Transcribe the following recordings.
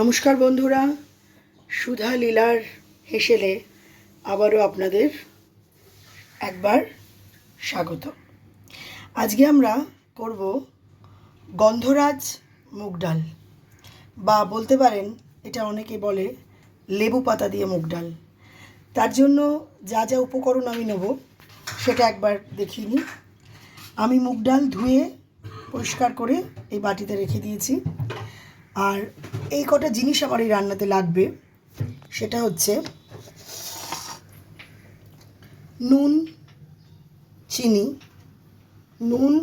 নমস্কার বন্ধুরা, সুধা লীলার হেসেলে আবারও আপনাদের একবার স্বাগত। আজকে আমরা করব গন্ধরাজ মুগ ডাল, বা বলতে পারেন এটা অনেকে বলে লেবু পাতা দিয়ে মুগ ডাল। তার জন্য যা যা উপকরণ আমি নেব সেটা একবার দেখিয়ে নিই। আমি মুগ ডাল ধুয়ে পরিষ্কার করে এই বাটিতে রেখে দিয়েছি। আর এই কটা জিনিস আমার এই রান্নাতে লাগবে। সেটা হচ্ছে নুন, চিনি, নুন,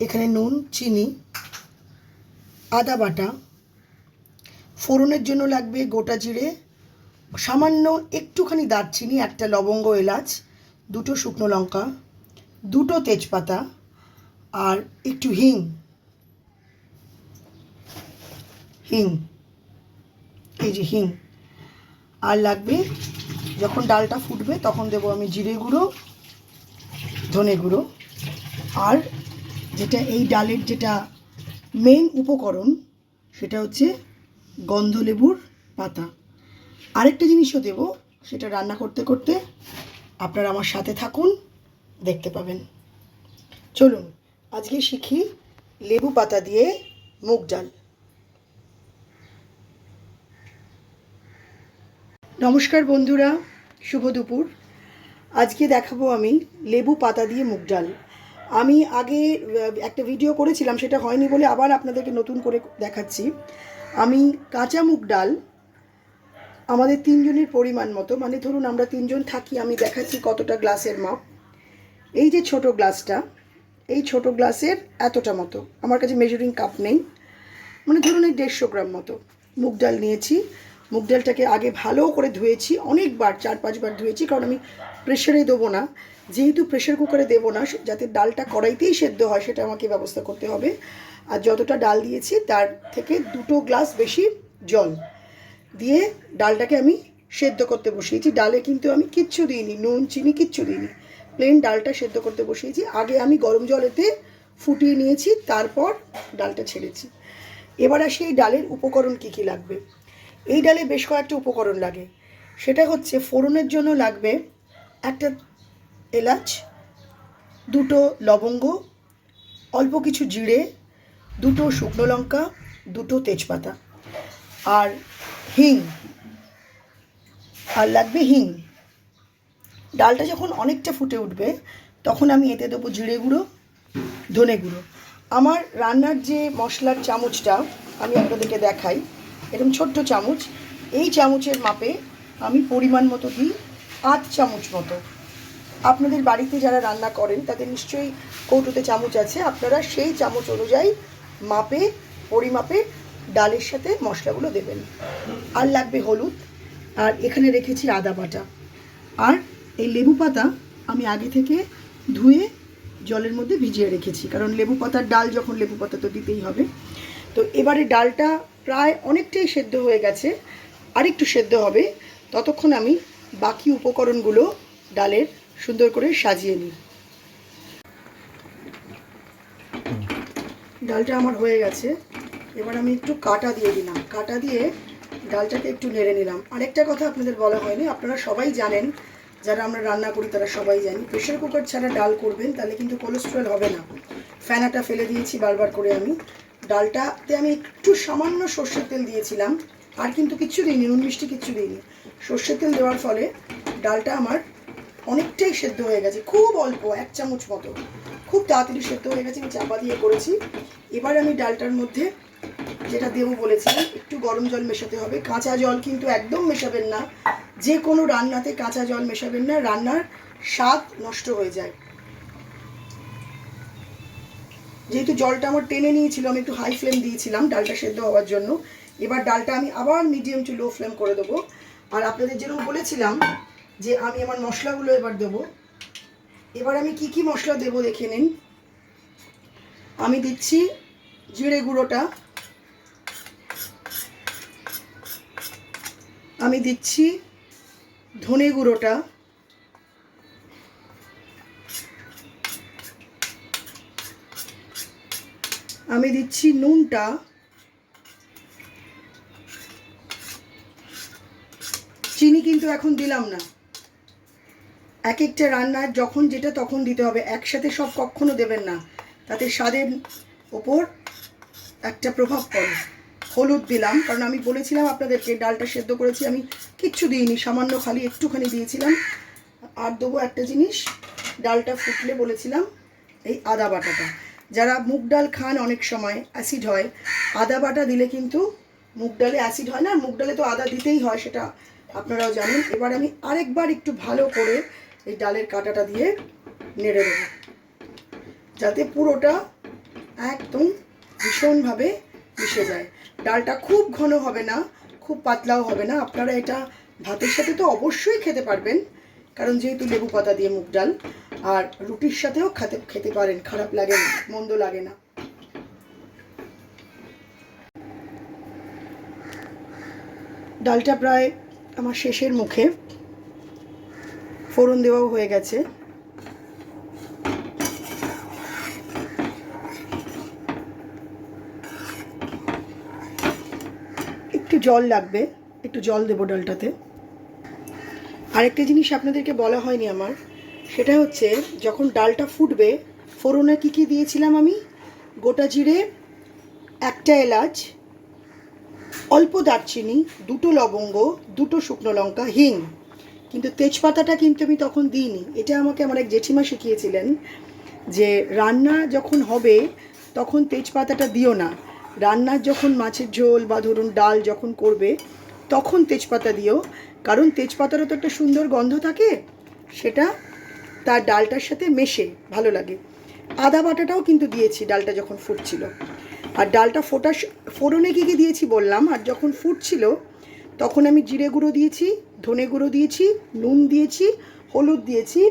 এখানে নুন, চিনি, আদা বাটা, ফোড়নের জন্য লাগবে গোটা জিরে, সামান্য একটুখানি দারচিনি, একটা লবঙ্গ, এলাচ, দুটো শুকনো লঙ্কা, দুটো তেজপাতা, আর একটু হিং। হিং। এই যে হিং। আর লাগবে যখন ডালটা ফুটবে তখন দেবো আমি জিরে গুঁড়ো, ধনে গুঁড়ো। আর যেটা এই ডালের যেটা মেন উপকরণ সেটা হচ্ছে গন্ধলেবুর পাতা। আরেকটা জিনিসও দেব, সেটা রান্না করতে করতে আপনারা আমার সাথে থাকুন, দেখতে পাবেন। চলুন, আজকে শিখি লেবু পাতা দিয়ে মুগ ডাল। নমস্কার বন্ধুরা, শুভ দুপুর। আজকে দেখাবো আমি লেবু পাতা দিয়ে মুগ ডাল। আমি আগে একটা ভিডিও করেছিলাম, সেটা হয়নি বলে আবার আপনাদেরকে নতুন করে দেখাচ্ছি। আমি কাঁচা মুগ ডাল আমাদের তিনজনের পরিমাণ মতো মানে ধরুন আমরা তিনজন থাকি, আমি দেখাচ্ছি কতটা গ্লাসের মাপ। এই যে ছোট গ্লাসটা, এই ছোট গ্লাসের এতটা মতো, আমার কাছে মেজারিং কাপ নেই। মানে ধরুন এই দেড়শো গ্রাম মতো মুগ ডাল নিয়েছি। মুগ ডালটাকে আগে ভালো করে ধুয়েছি, অনেকবার, চার, পাঁচবার ধুয়েছি, কারণ আমি প্রেশারে দেবো না। যেহেতু প্রেশার কুকারে দেবো না যাতে ডালটা কড়াইতেই সেদ্ধ হয়, সেটা আমাকে ব্যবস্থা করতে হবে। আর যতটা ডাল দিয়েছি, তার থেকে দুটো গ্লাস বেশি জল দিয়ে ডালটাকে আমি সেদ্ধ করতে বসিয়েছি। ডালে কিন্তু আমি কিচ্ছু দিইনি, নুন, চিনি কিচ্ছু দিইনি। প্লেন ডালটা সেদ্ধ করতে বসিয়েছি। আগে আমি গরম জলেতে ফুটিয়ে নিয়েছি, তারপর ডালটা ছেড়েছি। এবার আসি এই ডালের উপকরণ কী কী লাগবে? এই ডালে বেশ কয়েকটা উপকরণ লাগে। সেটা হচ্ছে ফোড়নের জন্য লাগবে একটা এলাচ, দুটো লবঙ্গ, অল্প কিছু জিরে, দুটো শুকনো লঙ্কা, দুটো তেজপাতা। আর হিং, আর লাগবে হিং। ডালটা যখন অনেকটা ফুটে উঠবে, তখন আমি এতে দেবো জিরে গুঁড়ো, ধনে গুঁড়ো। আমার রান্নার যে মশলার চামচটা, আমি আপনাদেরকে দেখাই। এরকম ছোট্ট চামচ। এই চামচের মাপে আমি পরিমাণ মতো দিই আধ চামচ মতো। আপনাদের বাড়িতে যারা রান্না করেন, তাদের নিশ্চয়ই কৌটোতে চামচ আছে। আপনারা সেই চামচ অনুযায়ী মাপে, পরিমাপে ডালের সাথে মশলাগুলো দেবেন। আর লাগবে হলুদ। আর এখানে রেখেছি আদা বাটা। আর এই লেবু পাতা আমি আগে থেকে ধুয়ে জলের মধ্যে ভিজিয়ে রেখেছি। কারণ লেবু পাতার ডাল যখন লেবু পাতা তো দিতেই হবে। তো এবারে ডালটা প্রায় অনেকটাই সেদ্ধ হয়ে গেছে, আরেকটু সেদ্ধ হবে। ততক্ষণ আমি বাকি উপকরণগুলো ডালের সুন্দর করে সাজিয়ে নিই। ডালটা আমার হয়ে গেছে। এবার আমি একটু কাটা দিয়ে দিলাম। কাটা দিয়ে ডালটাকে একটু নেড়ে নিলাম। আরেকটা কথা আপনাদের বলা হয়নি, আপনারা সবাই জানেন, যারা আমরা রান্না করি তারা সবাই জানি, প্রেশার কুকার ছাড়া ডাল করবেন, তাহলে কিন্তু কোলেস্ট্রল হবে না। ফ্যানাটা ফেলে দিয়েছি বারবার করে আমি। ডালটাতে আমি একটু সামান্য সর্ষের তেল দিয়েছিলাম, আর কিন্তু কিচ্ছু দিইনি, নুন মিষ্টি কিচ্ছু দিইনি। সর্ষের তেল দেওয়ার ফলে ডালটা আমার অনেকটাই সেদ্ধ হয়ে গেছে, খুব অল্প, এক চামচ মতো। খুব তাড়াতাড়ি সেদ্ধ হয়ে গেছে, আমি চাপা দিয়ে করেছি। এবার আমি ডালটার মধ্যে যেটা দেবো বলেছিলাম, একটু গরম জল মেশাতে হবে। কাঁচা জল কিন্তু একদম মেশাবেন না যে কোনো রান্নাতে কাঁচা জল মেশাবেন না, রান্নার স্বাদ নষ্ট হয়ে যায়। যেহেতু জলটা আমার টেনে নিয়েছিল, আমি একটু হাই ফ্লেম দিয়েছিলাম ডালটা সেদ্ধ হওয়ার জন্য। এবার ডালটা আমি আবার মিডিয়াম টু লো ফ্লেম করে দেবো। আর আপনাদের যেরকম বলেছিলাম যে আমি আমার মশলাগুলো এবার দেবো। এবার আমি কি কি মশলা দেবো দেখে নিন। আমি দিচ্ছি জিরে গুঁড়োটা। আমি দিচ্ছি ধনে গুঁড়োটা। আমি দিচ্ছি নুনটা। চিনি কিন্তু এখন দিলাম না। এক একটা রান্নার যখন যেটা তখন দিতে হবে। একসাথে সব কখনো দেবেন না। তাতে স্বাদের ওপর একটা প্রভাব পড়ে। হলুদ দিলাম, কারণ আমি বলেছিলাম আপনাদেরকে, ডালটা সেদ্ধ করেছি, আমি কিচ্ছু দিইনি। সামান্য খালি একটুখানি দিয়েছিলাম। আর দেবো একটা জিনিস, ডালটা ফুটলে বলেছিলাম, এই আদা বাটাটা। যারা মুগ ডাল খান অনেক সময় অ্যাসিড হয়, আদা বাটা দিলে কিন্তু মুগ ডালে অ্যাসিড হয় না মুগ ডালে তো আদা দিতেই হয় সেটা আপনারাও জানেন। এবার আমি আরেকবার একটু ভালো করে এই ডালের কাঁটাটা দিয়ে নেড়ে দেবো যাতে পুরোটা একদম ভীষণভাবে মিশে যায়। ডালটা খুব ঘন হবে না, খুব পাতলাও হবে না। আপনারা এটা ভাতের সাথে তো অবশ্যই খেতে পারবেন, কারণ যেহেতু লেবু পাতা দিয়ে মুগ ডাল আর রুটির সাথেও খেতে খেতে পারেন, খারাপ লাগে না, মন্দ লাগে না। ডালটা প্রায় আমার শেষের মুখে। ফোড়ন দেওয়াও হয়ে গেছে। একটু জল লাগবে, একটু জল দেবো ডালটাতে। আরেকটা জিনিস আপনাদেরকে বলা হয়নি আমার। সেটা হচ্ছে যখন ডালটা ফুটবে, ফোড়নে কী কী দিয়েছিলাম আমি? গোটা জিরে, একটা এলাচ, অল্প দারচিনি, দুটো লবঙ্গ, দুটো শুকনো লঙ্কা, হিং। কিন্তু তেজপাতাটা কিন্তু আমি তখন দিইনি। এটা আমাকে আমার এক জেঠিমা শিখিয়েছিলেন যে রান্না যখন হবে, তখন তেজপাতাটা দিও না। রান্নার যখন মাছের ঝোল বা ধরুন ডাল যখন করবে, তখন তেজপাতা দিও। কারণ তেজপাতারও তো একটা সুন্দর গন্ধ থাকে, সেটা তার ডালটার সাথে মেশে ভালো লাগে। আদা বাটাটাও কিন্তু দিয়েছি, ডালটা যখন ফুটছিল। আর ডালটা ফোটা ফোড়নে কী কী দিয়েছি বললাম, আর যখন ফুটছিল তখন আমি জিরে গুঁড়ো দিয়েছি, ধনে গুঁড়ো দিয়েছি, নুন দিয়েছি, হলুদ দিয়েছি,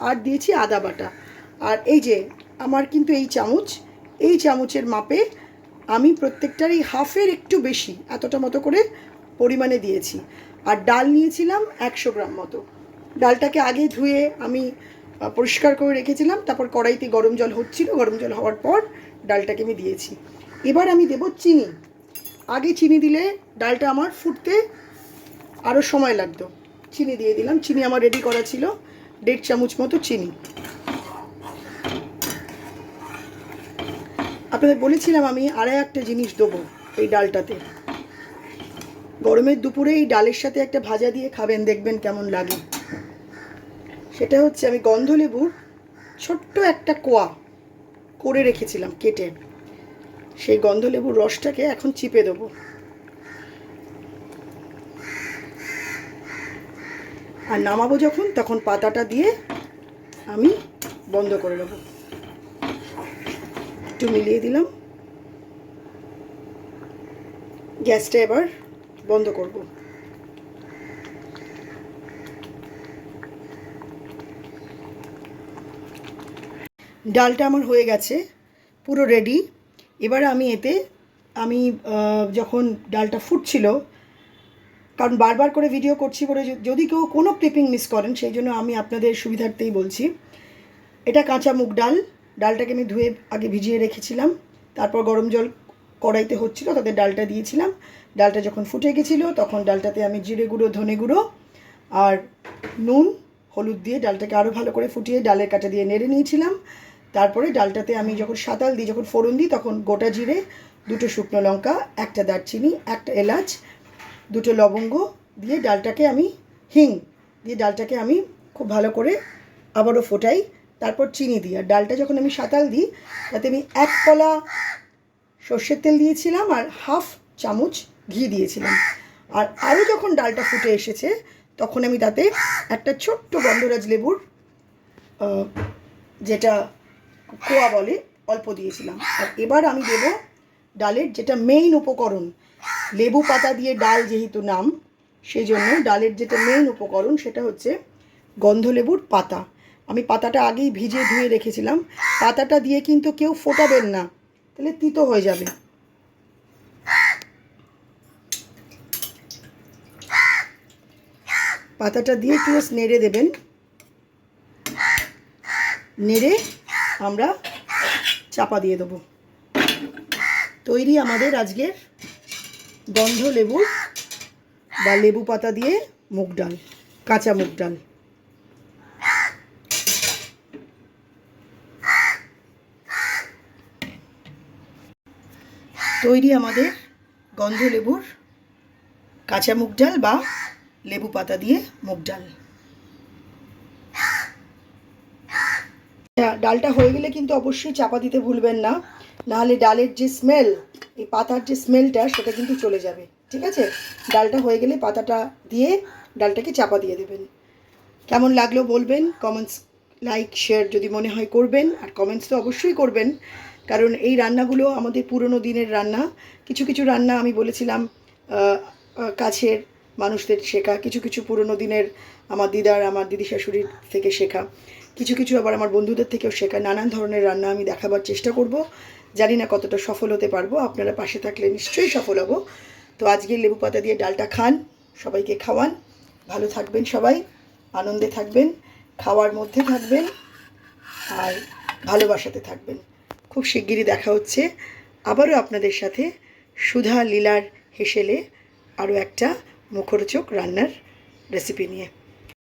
আর দিয়েছি আদা বাটা। আর এই যে, আমার কিন্তু এই চামচ, এই চামচের মাপে আমি প্রত্যেকটারই হাফের একটু বেশি, এতটা মতো করে পরিমাণে দিয়েছি। আর ডাল নিয়েছিলাম একশো গ্রাম মতো। ডালটাকে আগে ধুয়ে আমি পরিষ্কার করে রেখেছিলাম, তারপর কড়াইতে গরম জল হচ্ছিল, গরম জল হওয়ার পর ডালটাকে আমি দিয়েছি। এবার আমি দেব চিনি। আগে চিনি দিলে ডালটা আমার ফুটতে আরও সময় লাগতো। চিনি দিয়ে দিলাম, চিনি আমার রেডি করা ছিল, দেড় চামচ মতো চিনি। আপনাদের বলেছিলাম আমি আরও একটা জিনিস দেবো এই ডালটাতে। গরমের দুপুরে এই ডালের সাথে একটা ভাজা দিয়ে খাবেন, দেখবেন কেমন লাগে। সেটা হচ্ছে আমি গন্ধলেবুর ছোট্ট একটা কোয়া করে রেখেছিলাম কেটে। সেই গন্ধলেবুর রসটাকে এখন চিপে দেবো। আর নামাবো যখন, তখন পাতাটা দিয়ে আমি বন্ধ করে দেবো। একটু মিলিয়ে দিলাম। গ্যাসটা এবার বন্ধ করব। ডালটা আমার হয়ে গেছে, পুরো রেডি এবার আমি এতে, আমি যখন ডালটা ফুটছিল, কারণ বারবার করে ভিডিও করছি বলে যদি কেউ কোনো ক্লিপিং মিস করেন, সেই জন্য আমি আপনাদের সুবিধার্থেই বলছি। এটা কাঁচা মুগ ডাল, ডালটাকে আমি ধুয়ে আগে ভিজিয়ে রেখেছিলাম, তারপর গরম জল কড়াইতে হচ্ছিল, তাতে ডালটা দিয়েছিলাম। ডালটা যখন ফুটে গেছিল, তখন ডালটাতে আমি জিরে গুঁড়ো, ধনে গুঁড়ো আর নুন, হলুদ দিয়ে ডালটাকে আরও ভালো করে ফুটিয়ে ডালের কাটা দিয়ে নেড়ে নিয়েছিলাম। তারপরে ডালটাতে আমি যখন সাঁতাল দিই, যখন ফোড়ন দিই, তখন গোটা জিরে, দুটো শুকনো লঙ্কা, একটা দারচিনি, একটা এলাচ, দুটো লবঙ্গ দিয়ে ডালটাকে আমি হিং দিয়ে ডালটাকে আমি খুব ভালো করে আবারও ফোটাই, তারপর চিনি দিই। আর ডালটা যখন আমি সাঁতাল দিই, তাতে আমি এক কলা সর্ষের তেল দিয়েছিলাম আর হাফ চামচ ঘি দিয়েছিলাম। আর আরও যখন ডালটা ফুটে এসেছে, তখন আমি তাতে একটা ছোট্ট গন্ধরাজ লেবুর যেটা কোয়া বলে অল্প দিয়েছিলাম। আর এবার আমি দেব ডালের যেটা মেইন উপকরণ, লেবু পাতা দিয়ে ডাল যেহেতু নাম সেই জন্য ডালের যেটা মেইন উপকরণ সেটা হচ্ছে গন্ধলেবুর পাতা। আমি পাতাটা আগেই ভিজে ধুয়ে রেখেছিলাম। পাতাটা দিয়ে কিন্তু কেউ ফোটাবেন না, তাহলে তিতো হয়ে যাবে। পাতাটা দিয়ে একটু নেড়ে দেবেন। নেড়ে আমরা চাপা দিয়ে দেবো। তৈরি আমাদের আজকের গন্ধ লেবু বা লেবু পাতা দিয়ে মুগ ডাল, কাঁচা মুগ ডাল। তৈরি আমাদের গন্ধ লেবুর কাঁচা মুগ ডাল বা লেবু পাতা দিয়ে মুগ ডাল। হ্যাঁ, ডালটা হয়ে গেলে কিন্তু অবশ্যই চাপা দিতে ভুলবেন না। নাহলে ডালের যে স্মেল এই পাতার যে স্মেলটা সেটা কিন্তু চলে যাবে। ঠিক আছে? ডালটা হয়ে গেলে পাতাটা দিয়ে ডালটাকে চাপা দিয়ে দেবেন। কেমন লাগল বলবেন? কমেন্টস লাইক শেয়ার যদি মনে হয় করবেন আর কমেন্টস তো অবশ্যই করবেন। কারণ এই রান্নাগুলো আমাদের পুরনো দিনের রান্না। কিছু কিছু রান্না আমি বলেছিলাম কাছের মানুষদের শেখা কিছু কিছু পুরনো দিনের আমার দিদার আমার দিদি শাশুড়ির থেকে শেখা। কিছু কিছু আবার আমার বন্ধুদের থেকেও শেখা নানান ধরনের রান্না আমি দেখাবার চেষ্টা করব। জানি না কতটা সফল হতে পারব, আপনারা পাশে থাকলে নিশ্চয়ই সফল হব। তো আজকে লেবু পাতা দিয়ে ডালটা খান, সবাইকে খাওয়ান। ভালো থাকবেন সবাই, আনন্দে থাকবেন, খাওয়ার মধ্যে থাকবেন, আর ভালোবাসাতে থাকবেন। খুব শিগগিরই দেখা হচ্ছে। আবারও আপনাদের সাথে সুধা লীলার হেসেলে আরও একটা মুখরোচক রান্নার রেসিপি নিয়ে।